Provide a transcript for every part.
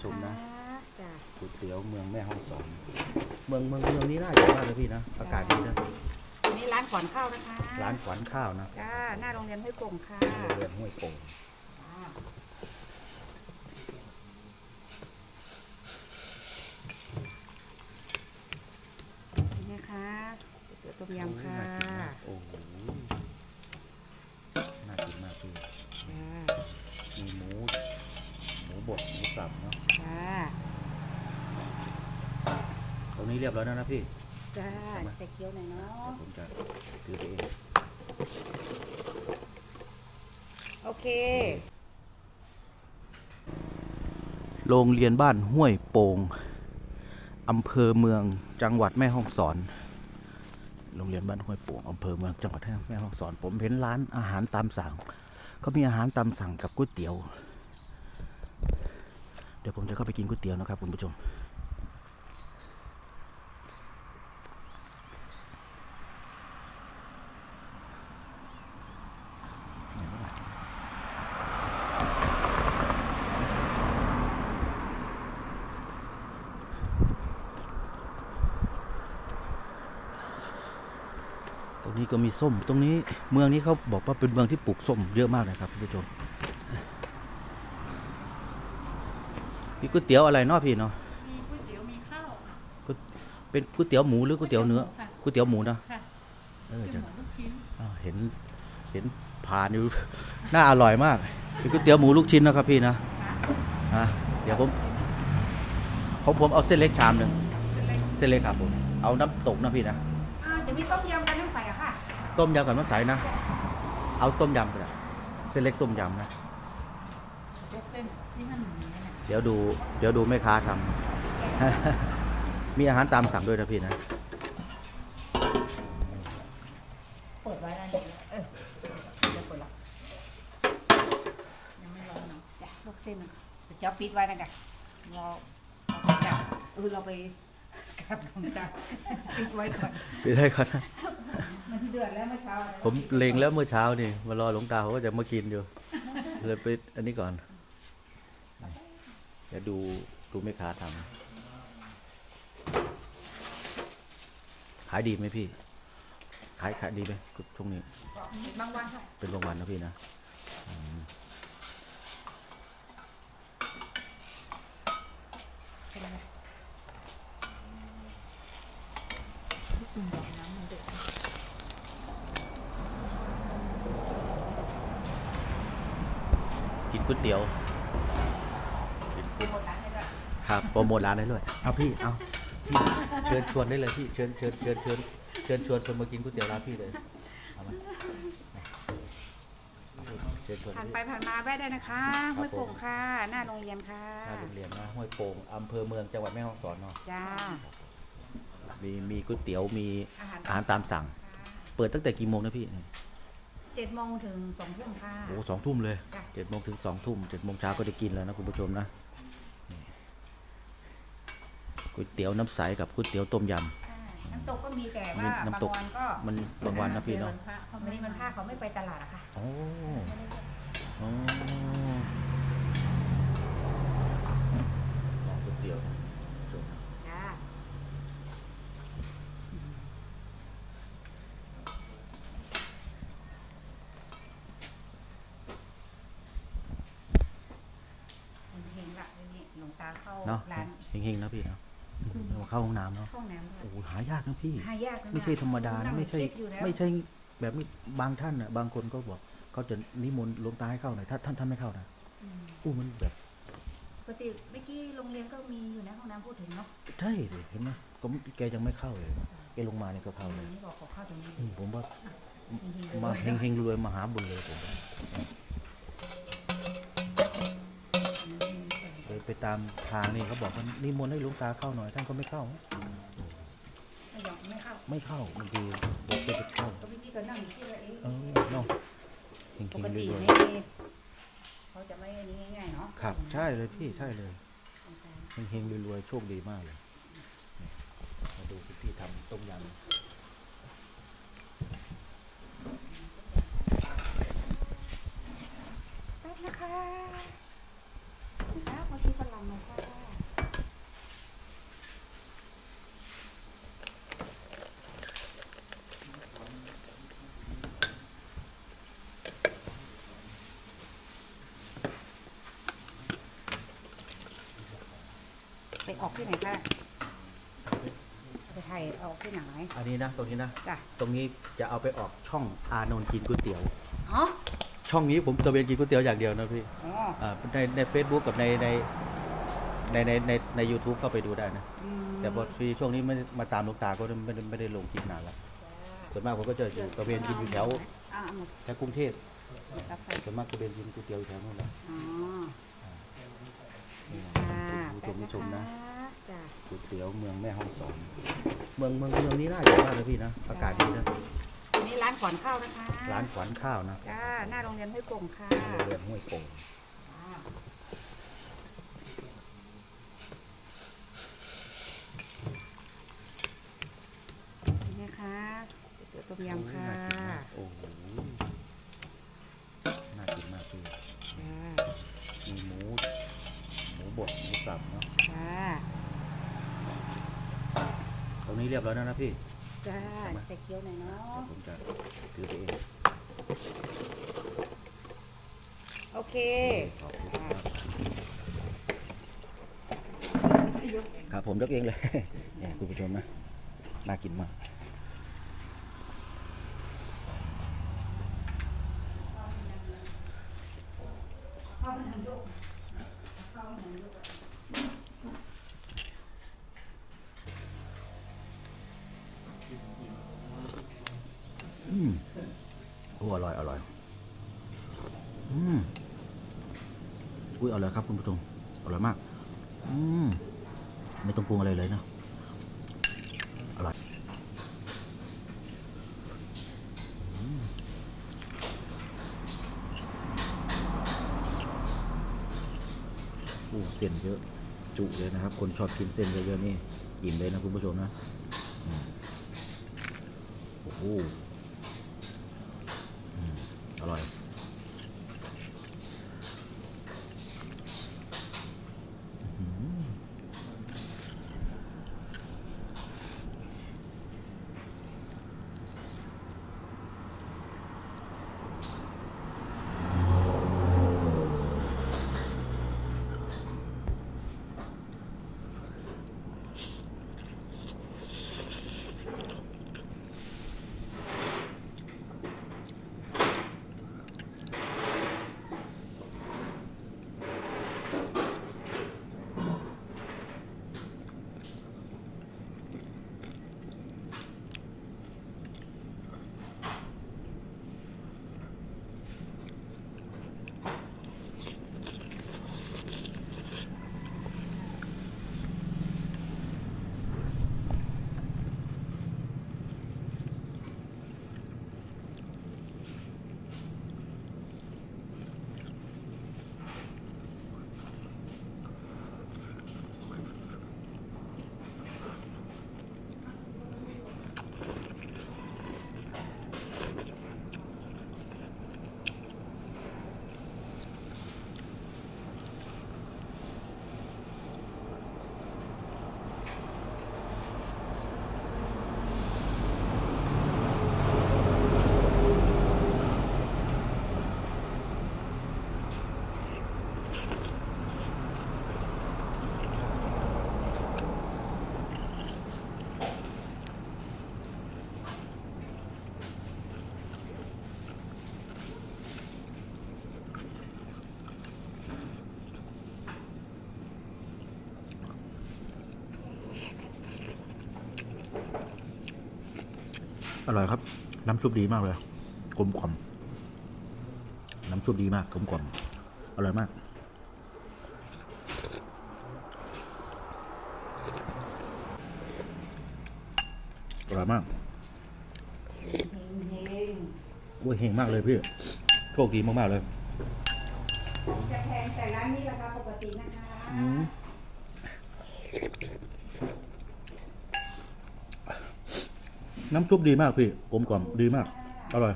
ผู้ชมนะจ้ะก๋วยเตี๋ยวเมืองแม่ฮ่องสอน เมืองเมืองเมืองนี้น่าจะมากเลยพี่นะอากาศดีนะอันนี้ร้านขวัญข้าวนะคะร้านขวัญข้าวนะจ้าหน้าโรงเรียนห้วยโป่งค่ะโรงเรียนห้วยโป่งจ้านี่นะคะก๋วยเตี๋ยวต้มยำค่ะโอ้โหน่ากินมากพี่จ้ามีหมูหมูบดหมูสับเนาะ จ้า ตรง นี้เรียบร้อยแล้วนะพี่จ้าใช่ไหมใส่เกี๊ยวหน่อยเนาะเดี๋ยวผมจะถือไปเองโอเค โรงเรียนบ้านห้วยโป่งอำเภอเมืองจังหวัดแม่ฮ่องสอน โรงเรียนบ้านห้วยโป่งอำเภอเมืองจังหวัดแม่ฮ่องสอน ผมเห็นร้านอาหารตามสั่งเขามีอาหารตามสั่งกับก๋วยเตี๋ยว เดี๋ยวผมจะเข้าไปกินก๋วยเตี๋ยวนะครับคุณผู้ชม ตรงนี้ก็มีส้ม ตรงนี้เมืองนี้เขาบอกว่าเป็นเมืองที่ปลูกส้มเยอะมากเลยครับคุณผู้ชมมีก๋วยเตี๋ยวอะไรเนาะพี่เนาะมีก๋วยเตี๋ยวมีข้าวค่ะก๋วยเป็นก๋วยเตี๋ยวหมูหรือก๋วยเตี๋ยวเนื้อค่ะก๋วยเตี๋ยวหมูนะค่ะเออเป็นจะเหมือนลูกชิ้นอ้าวเห็นเห็นผ่านอยู่น่าอร่อยมากเป็นก๋วยเตี๋ยวหมูลูกชิ้นนะครับพี่นะค่ะอะเดี๋ยวผมของผมเอาเส้นเล็กชามหนึ่งเส้นเล็กครับผมเอาน้ำตกนะพี่นะอ่าจะมีต้มยำ ต้มยำกับน้ำใสนะ เอาต้มยำก็ได้เส้นเล็กต้มยำนะยกเส้นที่มันอย่างนี้นะ เดี๋ยวดู เดี๋ยวดูแม่ค้าทำ มีอาหารตามสั่งด้วยนะพี่นะ เปิดไว้แล้วเนี่ยเออเดี๋ยวเปิดละยังไม่ร้อนเนาะจ้ะลวกเส้นจะปิดไว้นะกะเราเราจะเออเราไปกลับลงจ้ะปิดไว้ก่อนไปได้ก่อนนะ มันเดือดแล้วเมื่อเช้าผมเลงแล้วเมื่อเช้านี่มารอหลวงตาเขาก็จะมากินอยู่เลยไปอันนี้ก่อนเดี๋ยวดูดูแม่ค้าทำขายดีไหมพี่ ขายขายดีไหมช่วงนี้บางวันค่ะเป็นบางวันนะพี่นะอืมน้ำมันเดือด กินก๋วยเตี๋ยวกินก๋วยหมดร้านเลยก็ครับโปรโมทร้านได้ด้วยเอาพี่เอาพี่เชิญชวนได้เลยพี่เชิญเชิญเชิญเชิญเชิญชวนคนมากินก๋วยเตี๋ยวร้านพี่เลยเอามาเชิญชวนผ่านพี่ไปผ่านมาแวะได้นะคะห้วยโป่งค่ะ หน้าโรงเรียนค่ะหน้าโรงเรียนนะห้วยโป่งอำเภอเมืองจังหวัดแม่ฮ่องสอนเนาะจ้ามีมีก๋วยเตี๋ยวมีอาหารอาหารตามสั่ง เปิดตั้งแต่กี่โมงนะพี่ เจ็ดโมงถึงสองทุ่มค่ะ โอ้สองทุ่มเลยจ้ะ เจ็ดโมงถึงสองทุ่มเจ็ดโมงเช้าก็ได้กินแล้วนะคุณผู้ชมนะนี่ก๋วยเตี๋ยวน้ำใสกับก๋วยเตี๋ยวต้มยอ่าน้ำตกก็มีแต่มีว่าน้ำบางตกวันก็ำมันบางวันนะพี่เนาะพระเขาวันไม่นี้มันผ้าเขาไม่ไปตลาดอะค่ะ โอ้โอ้ลองก๋วยเตี๋ยวนะชม จ้า เฮงๆละทีนี้หลวงตาเข้า เนาะ ร้าน เฮงๆนะพี่เนาะมาเข้าห้องน้ำเนาะห้องน้ำค่ะโอ้โหหายากนะพี่ หายากนะไม่ใช่ธรรมดานะนั่งไม่ใช่คิดอยู่แล้วไม่ใช่แบบนี้บางท่านอะบางคนก็บอกเขาจะนิมนต์หลวงตาให้เข้าหน่อยถ้าท่านท่านไม่เข้านะอืมอู้มันแบบปกติเมื่อกี้โรงเรียนก็มีอยู่นะห้องน้ำพูดถึงเนาะใช่เลยเห็นไหมก็แกยังไม่เข้าเลยแกลงมาเนี่ยก็เข้าเลยนี่บอกขอเข้าตรงนี้อืมผมว่าเฮงๆมาเลยเฮงๆรวยๆมหาบุญเลยผมว่า ไปตามทางนี่เขาบอกว่านิมนต์ให้หลวงตาเข้าหน่อยท่านก็ไม่เข้า ไม่ยอมไม่เข้าไม่เข้าบางทีบอกจะไปเข้าก็เมื่อกี้ก็นั่งอยู่ที่ว่าเอ๊ะเออเนาะเฮปงกๆรติวยนี่เขาจะไม่อันนี้ง่ายๆเนาะๆครับ ใช่เลยพี่ใช่เลยเฮงๆรวยๆโชคดีมากเลยนี่มาดูคุณพี่ทำต้มยำ แป๊บนะคะนะคะมาชิฝรั่งหน่อยค่ะ ออกที่ไหนคะเอาไปถ่ายเอาออกที่ไหนอันนี้นะตรงนี้นะ จ้ะตรงนี้จะเอาไปออกช่องอานนท์กินก๋วยเตี๋ยว อ๋อช่องนี้ผมตะเวนกินก๋วยเตี๋ยวอย่างเดียวนะพี่อ๋ออ่าในในเฟซบุ๊กกับในในในในในในยูทูบเข้าไปดูได้นะ อืมแต่พอทีช่วงนี้ไม่ได้มาตามลูกตาก็ไม่ได้ไม่ได้ลงคลิปนานแล้วส่วนมากผมก็จะอยู่ตะเวนกินอยู่แถวอ่าหมดแถวกรุงเทพซับใส่ส่วนมากตะเวนกินก๋วยเตี๋ยวอยู่แถวนู้นแหละ อ๋อ นี่นะค่ะผู้ชมผู้ชมนะจ้ะ ก๋วยเตี๋ยวเมืองแม่ฮ่องสอน เมืองเมืองเมืองนี้น่าจะมากเลยพี่นะอากาศดีนะ อันนี้ร้านขวัญข้าวนะคะร้านขวัญข้าวนะจ้าหน้าโรงเรียนห้วยโป่งค่ะโรงเรียนห้วยโป่งอ่านี่นะคะก๋วยเตี๋ยวต้มยำค่ะโอ้โหน่ากินมากพี่จ้ามีหมู หมูบดหมูสับเนาะ จ้าต รงนี้เรียบร้อยแล้วนะพี่ จ้าใส่เกี๊ยวหน่อยเนาะเดี๋ยวผมจะถือไปเอง โอเค ขอบคุณครับครับผมยกเองเลย เนี่ยคุณผู้ชมนะ น่ากินมากอื อุ้ยอร่อยครับคุณผู้ชมอร่อยมาก อืมไม่ต้องปรุงอะไรเลยนะอร่อยโอ้เส้นเยอะ จุเลยนะครับ คนชอบกินเส้นเยอะๆนี่อิ่มเลยนะคุณผู้ชมนะอโอ้โหอร่อย อร่อยครับ น้ำซุปดีมากเลย กลมกล่อม น้ำซุปดีมาก กลมกล่อม อร่อยมาก อร่อยมากเฮงเฮงโอ้ยเฮงมากเลยพี่ โชคดีมากๆเลยจะแพงแต่ร้านนี้ราคาปกตินะคะ อืม น้ำซุปดีมากพี่กลมกล่อมดีมาก อร่อย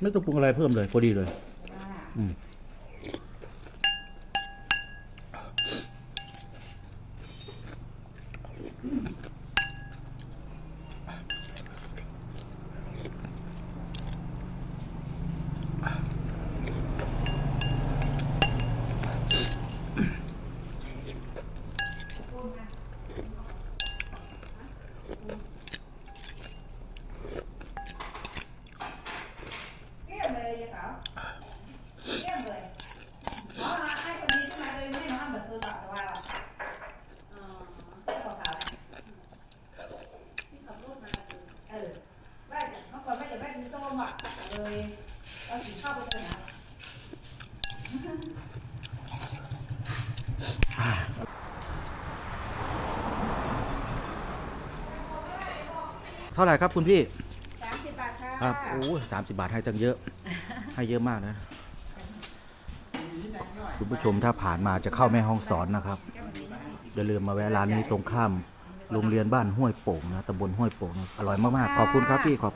ไม่ต้องปรุงอะไรเพิ่มเลยพอดีเลยอ่าอืม เท่าไหร่ครับคุณพี่สามสิบบาทค่ะครับโอ้สามสิบาทให้ตั้งเยอะ ให้เยอะมากนะ คุณผู้ชมถ้าผ่านมาจะเข้าแม่ห้องสอนนะครับอย่าลืมมาแวะร้านนี้ตรงข้ามโรงเรียนบ้านห้วยโป่งนะตำบลห้วยโป่งนะอร่อยมากๆขอบคุณครับพี่ขอบ